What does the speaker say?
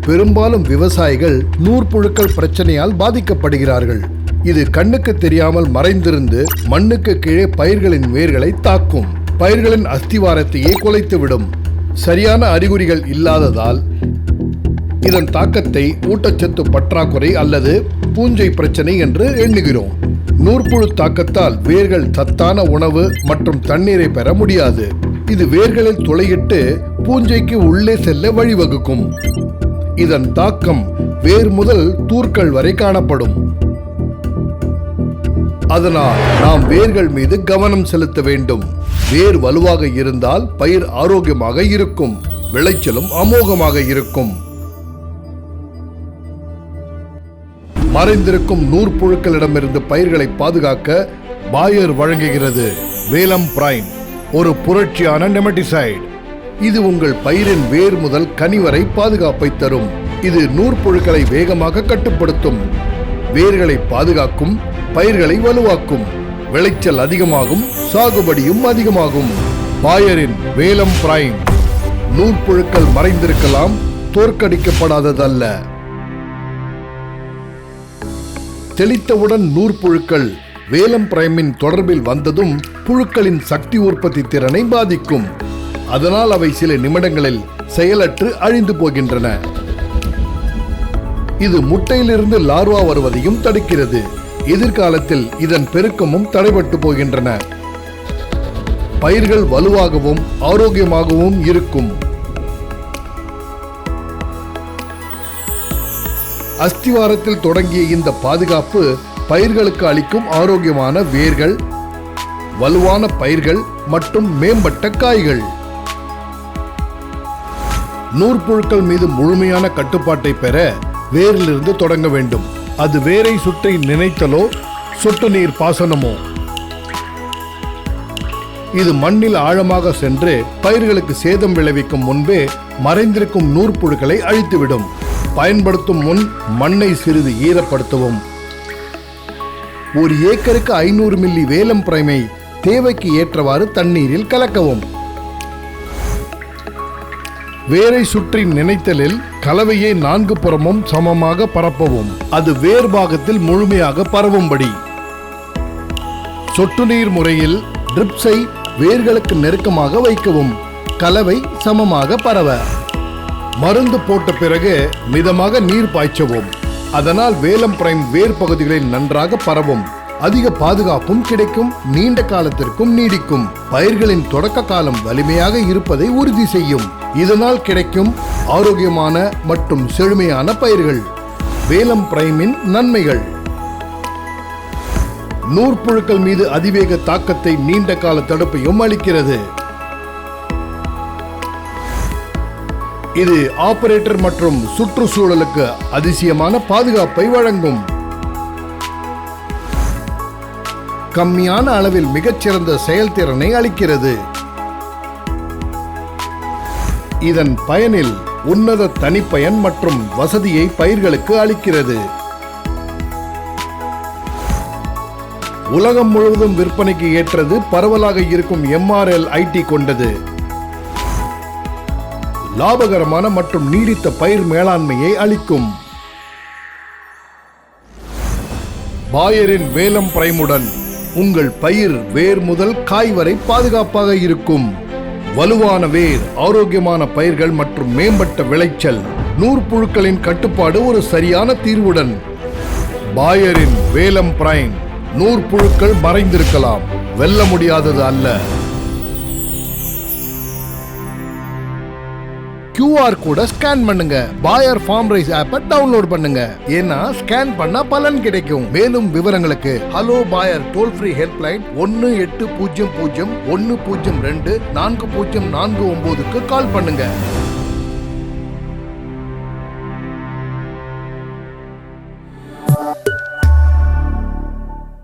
பெரும்பாலும் விவசாயிகள் நூற்புழுக்கள் பிரச்சனையால் பாதிக்கப்படுகிறார்கள். இது கண்ணுக்கு தெரியாமல் மறைந்திருந்து மண்ணுக்கு கீழே பயிர்களின் வேர்களை தாக்கும். பயிர்களின் அஸ்திவாரத்தையே குலைத்துவிடும். சரியான அறிகுறிகள் இல்லாததால் இதன் தாக்கத்தை ஊட்டச்சத்து பற்றாக்குறை அல்லது பூஞ்சை பிரச்சனை என்று எண்ணுகிறோம். நூற்புழு தாக்கத்தால் வேர்கள் சத்தான உணவு மற்றும் தண்ணீரை பெற முடியாது. இது வேர்களில் துளையிட்டு பூஞ்சைக்கு உள்ளே செல்ல வழிவகுக்கும். இதன் தாக்கம் வேர் முதல் தூர்கள் வரை காணப்படும். அதனால் நாம் வேர்கள் மீது கவனம் செலுத்த வேண்டும். வேர் வலுவாக இருந்தால் பயிர் ஆரோக்கியமாக இருக்கும். விளைச்சலும் அமோகமாக இருக்கும். மறைந்திருக்கும் நூற்புழுக்களிடமிருந்து பயிர்களை பாதுகாக்க பாயர் வழங்குகிறது. வேலம் பிரைம் ஒரு புரட்சியான நெமட்டிசைட். இது உங்கள் பயிரின் வேர் முதல் கனி வரை பாதுகாப்பை தரும். இது நூற்புழுக்களை வேகமாக கட்டுப்படுத்தும். வேர்களை பாதுகாக்கும் பயிர்களை வலுவாக்கும். விளைச்சல் அதிகமாகும் சாகுபடியும் அதிகமாகும். பாயரின் வேலம் பிரைம் நூற்புழுக்கள் மறைந்திருக்கலாம் தோற்கடிக்கப்படாததல்ல. தெளித்தவுடன் நூற்புழுக்கள் வேலம் பிரைமின் தொடர்பில் வந்ததும் புழுக்களின் சக்தி உற்பத்தி திறனை பாதிக்கும். அதனால் அவை சில நிமிடங்களில் செயலற்று அழிந்து போகின்றன. இது முட்டையிலிருந்து லார்வா வருவதையும் தடுக்கிறது. எதிர்காலத்தில் இதன் பெருக்கமும் தடைபட்டு போகின்றன. பயிர்கள் வலுவாகவும் ஆரோக்கியமாகவும் இருக்கும். அஸ்திவாரத்தில் தொடங்கிய இந்த பாதுகாப்பு பயிர்களுக்கு அளிக்கும் ஆரோக்கியமான வேர்கள் வலுவான பயிர்கள் மற்றும் மேம்பட்ட காய்கள். நூற்புழுக்கள் மீது முழுமையான கட்டுப்பாட்டை பெற வேரிலிருந்து தொடங்க வேண்டும். அது வேரை சுற்றி நினைத்தலோ சொட்டு நீர் பாசனமோ. இது மண்ணில் ஆழமாக சென்று பயிர்களுக்கு சேதம் விளைவிக்கும் முன்பே மறைந்திருக்கும் நூற்புழுக்களை அழித்துவிடும். பயன்படுத்தும் முன் மண்ணை சிறிது ஈரப்படுத்தவும். ஒரு ஏக்கருக்கு ஐநூறு மில்லி வேலம் பிரைமை தேவைக்கு ஏற்றவாறு தண்ணீரில் கலக்கவும். வேரை சுற்றி நினைத்தலில் கலவையை நான்கு புறமும் சமமாக பரப்பவும். அது வேர் பாகத்தில் முழுமையாக பரவும்படி. சொட்டு நீர் முறையில் ட்ரிப்ஸை வேர்களுக்கு நெருக்கமாக வைக்கவும். கலவை சமமாக பரவ. மருந்து போட்ட பிறகு மிதமாக நீர் பாய்ச்சவும். அதனால் வேலம் பிரைம் வேர் பகுதிகளில் நன்றாக பரவும். அதிக பாதுகாப்பும் கிடைக்கும் நீண்ட காலத்திற்கும் நீடிக்கும். பயிர்களின் தொடக்க காலம் வலிமையாக இருப்பதை உறுதி செய்யும். இதனால் கிடைக்கும் ஆரோக்கியமான மற்றும் செழுமையான பயிர்கள். வேலம் பிரைமின் நன்மைகள். நூற்புழுக்கள் மீது அதிவேக தாக்கத்தை நீண்ட கால தடுப்பையும் அளிக்கிறது. இது ஆபரேட்டர் மற்றும் சுற்றுச்சூழலுக்கு அதிசயமான பாதுகாப்பை வழங்கும். கம்மியான அளவில் மிகச்சிறந்த செயல்திறனை அளிக்கிறது. இதன் பயனில் உன்னத தனிப்பயன் மற்றும் வசதியை பயிர்களுக்கு அளிக்கிறது. உலகம் முழுவதும் விற்பனைக்கு ஏற்றது பரவலாக இருக்கும் எம்ஆர்எல் ஐடி கொண்டது. லாபகரமான மற்றும் நீடித்த பயிர் மேலாண்மையை அளிக்கும். பாயரின் வேலம் பிரைமுடன் உங்கள் பயிர் வேர் முதல் காய் வரை பாதுகாப்பாக இருக்கும். வலுவான வேர் ஆரோக்கியமான பயிர்கள் மற்றும் மேம்பட்ட விளைச்சல் நூற்புழுக்களின் கட்டுப்பாடு ஒரு சரியான தீர்வுடன். பாயரின் வேலம் பிரைம் நூற்புழுக்கள் மறைந்திருக்கலாம் வெல்ல முடியாதது அல்ல. கியூஆர் கோடை ஸ்கேன் பண்ணுங்க. பாயர் ஃபார்ம் ரைஸ் ஆப்பை டவுன்லோட் பண்ணுங்க. ஏன்னா ஸ்கேன் பண்ணா பலன் கிடைக்கும். மேலும் விவரங்களுக்கு hello Bayer toll free helpline ஒன்னு எட்டு பூஜ்ஜியம் பூஜ்ஜியம் ஒன்னு பூஜ்ஜியம் ரெண்டு நான்கு பூஜ்ஜியம் நான்கு ஒன்பதுக்கு கால் பண்ணுங்க.